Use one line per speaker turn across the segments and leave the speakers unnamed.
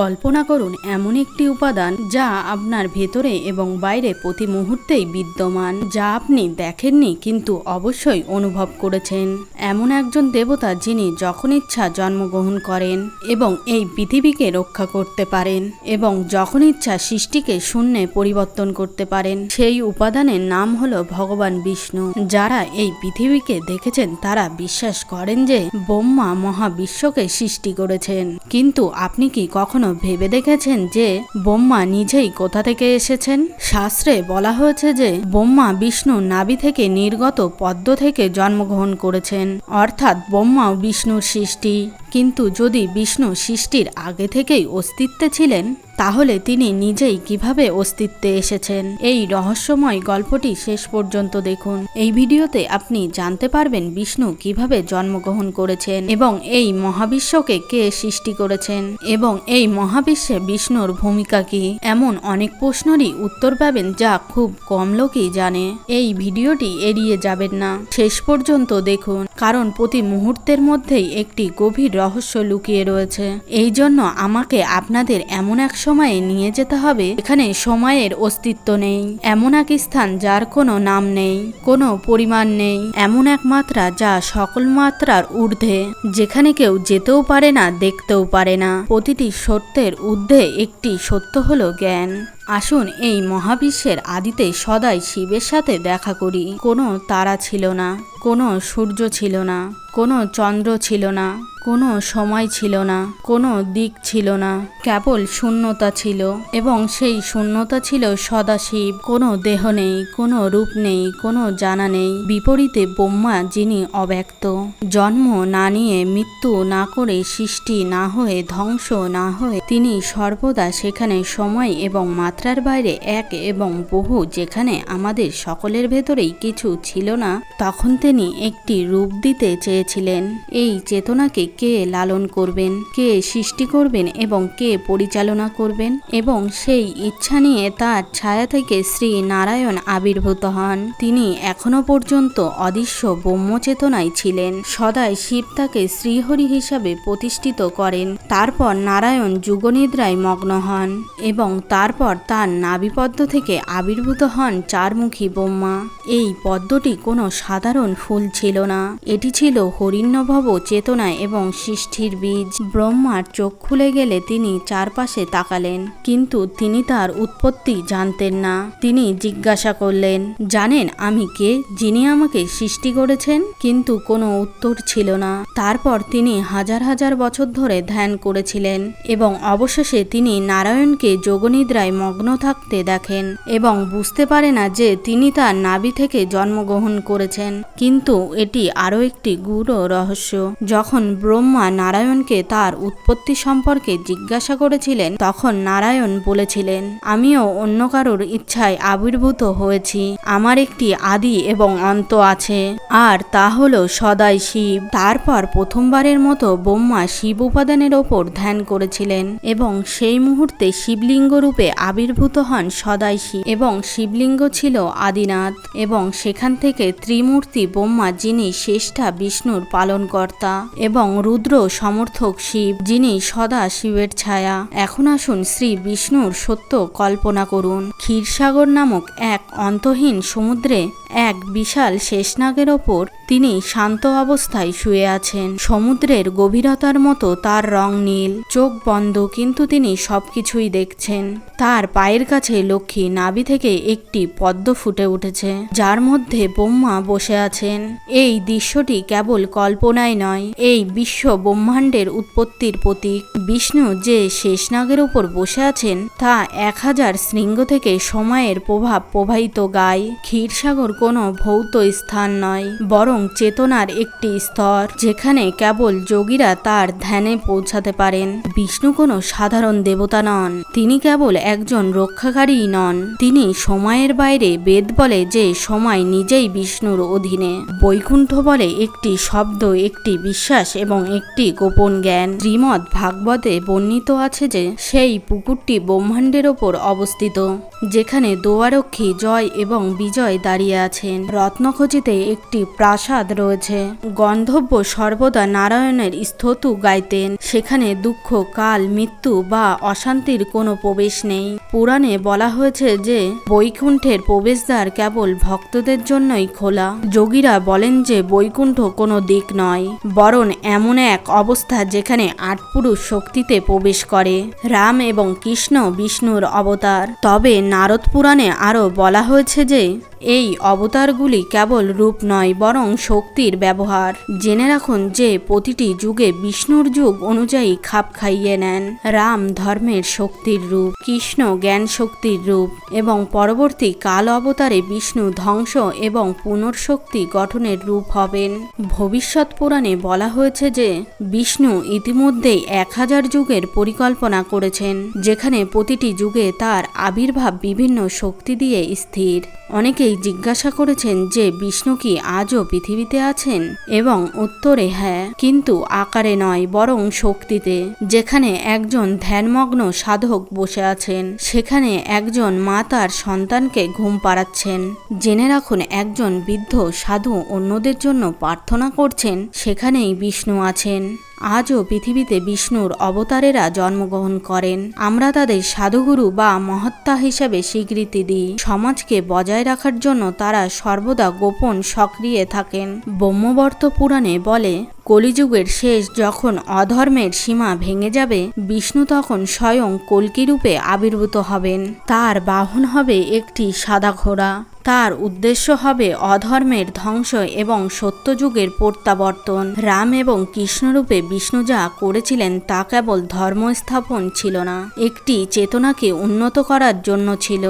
কল্পনা করুন এমন একটি উপাদান যা আপনার ভেতরে এবং বাইরে প্রতি মুহূর্তেই বিদ্যমান, যা আপনি দেখেননি কিন্তু অবশ্যই অনুভব করেছেন। এমন একজন দেবতা যিনি যখন ইচ্ছা জন্মগ্রহণ করেন এবং এই পৃথিবীকে রক্ষা করতে পারেন এবং যখন ইচ্ছা সৃষ্টিকে শূন্যে পরিবর্তন করতে পারেন, সেই উপাদানের নাম হলো ভগবান বিষ্ণু। যারা এই পৃথিবীকে দেখেছেন, তারা বিশ্বাস করেন যে ব্রহ্মা মহাবিশ্বকে সৃষ্টি করেছেন। কিন্তু আপনি কি কখনো ভেবে দেখেছেন যে বোম্মা নিজেই কোথা থেকে এসেছেন? শাস্ত্রে বলা হয়েছে যে বোম্মা বিষ্ণু নাভি থেকে নির্গত পদ্ম থেকে জন্মগ্রহণ করেছেন। অর্থাৎ ব্রহ্মাও বিষ্ণুর সৃষ্টি। কিন্তু যদি বিষ্ণু সৃষ্টির আগে থেকেই অস্তিত্বে ছিলেন তাহলে তিনি নিজেই কীভাবে অস্তিত্বে এসেছেন? এই রহস্যময় গল্পটি শেষ পর্যন্ত দেখুন। এই ভিডিওতে আপনি জানতে পারবেন বিষ্ণু কীভাবে জন্মগ্রহণ করেছেন এবং এই মহাবিশ্বকে কে সৃষ্টি করেছেন এবং এই মহাবিশ্বে বিষ্ণুর ভূমিকা কি? এমন অনেক প্রশ্নেরই উত্তর পাবেন যা খুব কম লোকই জানে। এই ভিডিওটি এড়িয়ে যাবেন না। শেষ পর্যন্ত দেখুন, কারণ প্রতি মুহূর্তের মধ্যেই একটি গভীর রহস্য লুকিয়ে রয়েছে। এই জন্য আমাকে আপনাদের এমন এক সময়ে নিয়ে যেতে হবে, এখানে সময়ের অস্তিত্ব নেই। এমন এক স্থান যার কোনো নাম নেই, কোনো পরিমাণ নেই। এমন এক মাত্রা যা সকল মাত্রার ঊর্ধ্বে, যেখানে কেউ যেতেও পারে না, দেখতেও পারে না। প্রতিটি সত্যের ঊর্ধ্বে একটি সত্য হলো জ্ঞান। আসুন, এই মহাবিশ্বের আদিতে সদাই শিবের সাথে দেখা করি। কোনো তারা ছিল না, কোনো সূর্য ছিল না, কোনো চন্দ্র ছিল না, কোনো সময় ছিল না, কোনো দিক ছিল না। কেবল শূন্যতা ছিল এবং সেই শূন্যতা ছিল সদাশিব কোনো দেহ নেই, কোনো রূপ নেই, কোনো জানা নেই। বিপরীতে ব্রহ্মা, যিনি অব্যক্ত। জন্ম না নিয়ে, মৃত্যু না করে, সৃষ্টি না হয়ে, ধ্বংস না হয়ে, তিনি সর্বদা সেখানে সময় এবং মাত্রার বাইরে এক এবং বহু যেখানে আমাদের সকলের ভেতরেই কিছু ছিল না, তখন তিনি একটি রূপ দিতে চেয়েছিলেন। এই চেতনাকে কে লালন করবেন, কে সৃষ্টি করবেন এবং কে পরিচালনা করবেন? এবং সেই ইচ্ছা নিয়ে তার ছায়া থেকে শ্রী নারায়ণ আবির্ভূত হন। তিনি এখনও পর্যন্ত অদৃশ্য ব্রহ্মচেতনায় ছিলেন। সদাই শিব তাকে শ্রীহরি হিসাবে প্রতিষ্ঠিত করেন। তারপর নারায়ণ যুগনিদ্রায় মগ্ন হন এবং তারপর তার নাভিপদ্ম থেকে আবির্ভূত হন চারমুখী ব্রহ্মা এই পদ্মটি কোনো সাধারণ ফুল ছিল না। এটি ছিল হরিণ্যভব চেতনা এবং সৃষ্টির বীজ। ব্রহ্মার চোখ খুলে গেলে তিনি চারপাশে তাকালেন, কিন্তু তিনি তার উৎপত্তি জানতেন না। তিনি জিজ্ঞাসা করলেন, জানেন আমি কে যিনি আমাকে সৃষ্টি করেছেন? কিন্তু কোনো উত্তর ছিল না। তারপর তিনি হাজার হাজার বছর ধরে ধ্যান করেছিলেন এবং অবশেষে তিনি নারায়ণকে যোগনিদ্রায় মগ্ন থাকতে দেখেন এবং বুঝতে পারে না যে তিনি তার নাভি থেকে জন্মগ্রহণ করেছেন। কিন্তু এটি আরও একটি গূঢ় রহস্য। যখন ব্রহ্মা নারায়ণকে তার উৎপত্তি সম্পর্কে জিজ্ঞাসা করেছিলেন, তখন নারায়ণ বলেছিলেন, আমিও অন্য কারোর ইচ্ছায় আবির্ভূত হয়েছি। আমার একটি আদি এবং অন্ত আছে, আর তা হল সদাই শিব। তারপর প্রথমবারের মতো ব্রহ্মা শিব উপাদানের ওপর ধ্যান করেছিলেন এবং সেই মুহূর্তে শিবলিঙ্গ রূপে আবির্ভূত হন সদাই শিব এবং শিবলিঙ্গ ছিল আদিনাথ এবং সেখান থেকে ত্রিমূর্তি ব্রহ্মা যিনি শ্রেষ্ঠা বিষ্ণুর পালনকর্তা এবং রুদ্র সমর্থক শিব যিনি সদা শিবের ছায়া। এখন আসুন শ্রী বিষ্ণুর সত্য কল্পনা করুন। ক্ষীরসাগর নামক এক অন্তহীন সমুদ্রে এক বিশাল শেষনাগের ওপর তিনি শান্ত অবস্থায় শুয়ে আছেন। সমুদ্রের গভীরতার মতো তার রং নীল, চোখ বন্ধ, কিন্তু তিনি সবকিছুই দেখছেন। তার পায়ের কাছে লক্ষ্মী নাভি থেকে একটি পদ্ম ফুটে উঠেছে, যার মধ্যে ব্রহ্মা বসে আছেন। এই দৃশ্যটি কেবল কল্পনায় নয়, এই বিশ্ব ব্রহ্মাণ্ডের উৎপত্তির প্রতীক। বিষ্ণু যে শেষনাগের উপর বসে আছেন, তা এক হাজার শৃঙ্গ থেকে সময়ের প্রভাব প্রবাহিত গায়। ক্ষীরসাগর কোনো ভৌত স্থান নয়, বরং চেতনার একটি স্তর, যেখানে কেবল যোগীরা তার ধ্যানে পৌঁছাতে পারেন। বিষ্ণু কোনো সাধারণ দেবতা নন, তিনি কেবল একজন রক্ষাকারী নন। তিনি সময়ের বাইরে বেদ বলে যে, সময় নিজেই বিষ্ণুর অধীনে। বৈকুণ্ঠ বলে একটি শব্দ, একটি বিশ্বাস এবং একটি গোপন জ্ঞান। শ্রীমৎ ভাগবতে বর্ণিত আছে যে, সেই পুকুরটি ব্রহ্মাণ্ডের ওপর অবস্থিত, যেখানে দোয়ারক্ষী জয় এবং বিজয় দাঁড়িয়ে আছেন। রত্নখচিতে একটি প্রাসাদ রয়েছে। গন্ধব্য সর্বদা নারায়ণের স্তোতু গাইতেন। সেখানে দুঃখ, কাল, মৃত্যু বা অশান্তির কোনো প্রবেশ নেই। পুরাণে বলা হয়েছে যে বৈকুণ্ঠের প্রবেশদ্বার কেবল ভক্তদের জন্যই খোলা। যোগীরা বলেন যে বৈকুণ্ঠ কোনো দিক নয়, বরং এমন এক অবস্থা যেখানে আট পুরুষ শক্তিতে প্রবেশ করে। রাম এবং কৃষ্ণ বিষ্ণুর অবতার। তবে নারদ পুরাণে আরও বলা হয়েছে যে এই অবতারগুলি কেবল রূপ নয়, বরং শক্তির ব্যবহার। জেনে রাখুন যে প্রতিটি যুগে বিষ্ণুর যুগ অনুযায়ী খাপ খাইয়ে নেন। রাম ধর্মের শক্তির রূপ, কৃষ্ণ জ্ঞান শক্তির রূপ, এবং পরবর্তী কাল অবতারে বিষ্ণু ধ্বংস এবং পুনর্শক্তি গঠনের রূপ হবেন। ভবিষ্যৎ পুরাণে বলা হয়েছে যে বিষ্ণু ইতিমধ্যেই এক হাজার যুগের পরিকল্পনা করেছেন, যেখানে প্রতিটি যুগে তার আবির্ভাব বিভিন্ন শক্তি দিয়ে স্থির। অনেকেই জিজ্ঞাসা করেছেন যে, বিষ্ণু কি আজও পৃথিবীতে আছেন? এবং উত্তরে হ্যাঁ কিন্তু আকারে নয়, বরং শক্তিতে, যেখানে একজন ধ্যানমগ্ন সাধক বসে আছেন। সেখানে একজন মা তার সন্তানকে ঘুম পাড়াচ্ছেন। জেনে রাখুন, একজন বৃদ্ধ সাধু অন্যদের জন্য প্রার্থনা করছেন, সেখানেই বিষ্ণু আছেন। আজও পৃথিবীতে বিষ্ণুর অবতারেরা জন্মগ্রহণ করেন। আমরা তাদের সাধুগুরু বা মহাত্মা হিসেবে স্বীকৃতি দিই। সমাজকে বজায় রাখার জন্য তারা সর্বদা গোপন সক্রিয় থাকেন। ব্রহ্মবর্ত পুরাণে বলে কলিযুগের শেষ যখন অধর্মের সীমা ভেঙে যাবে, বিষ্ণু তখন স্বয়ং কল্কিরূপে আবির্ভূত হবেন। তার বাহন হবে একটি সাদা ঘোড়া। তার উদ্দেশ্য হবে অধর্মের ধ্বংস এবং সত্যযুগের প্রত্যাবর্তন। রাম এবং কৃষ্ণরূপে বিষ্ণু যা করেছিলেন তা কেবল ধর্ম স্থাপন ছিল না, একটি চেতনাকে উন্নত করার জন্য ছিল।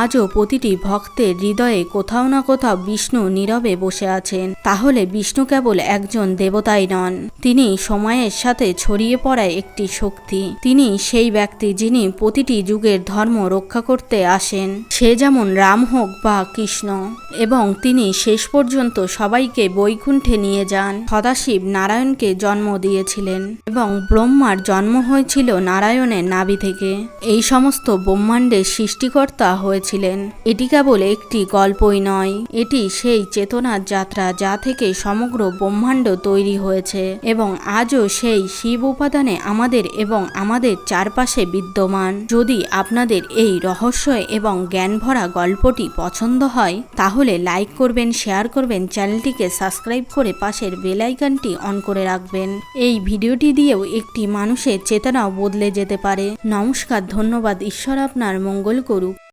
আজও প্রতিটি ভক্তের হৃদয়ে কোথাও না কোথাও বিষ্ণু নীরবে বসে আছেন। তাহলে বিষ্ণু কেবল একজন দেবতাই নন। তিনি সময়ের সাথে ছড়িয়ে পড়া একটি শক্তি। তিনি সেই ব্যক্তি যিনি প্রতিটি যুগের ধর্ম রক্ষা করতে আসেন। সে যেমন রাম হোক বা কৃষ্ণ। এবং তিনি শেষ পর্যন্ত সবাইকে বৈকুণ্ঠে নিয়ে যান। সদাশিব নারায়ণকে জন্ম দিয়েছিলেন এবং ব্রহ্মার জন্ম হয়েছিল নারায়ণের নাভি থেকে। এই সমস্ত ব্রহ্মাণ্ডের সৃষ্টিকর্তা হয়েছিলেন। এটি কেবল একটি গল্পই নয়। এটি সেই চেতনার যাত্রা যা থেকে সমগ্র ব্রহ্মাণ্ড তৈরি হয়েছে এবং আজও সেই শিব উপাদানে আমাদের এবং আমাদের চারপাশে বিদ্যমান। যদি আপনাদের এই রহস্য এবং জ্ঞান ভরা গল্পটি পছন্দ হয়, তাহলে লাইক করবেন, শেয়ার করবেন, চ্যানেলটিকে সাবস্ক্রাইব করে পাশের বেল আইকনটি অন করে রাখবেন। এই ভিডিওটি দিয়েও একটি মানুষের চেতনাও বদলে যেতে পারে। নমস্কার, ধন্যবাদ, ঈশ্বর আপনার মঙ্গল করুক।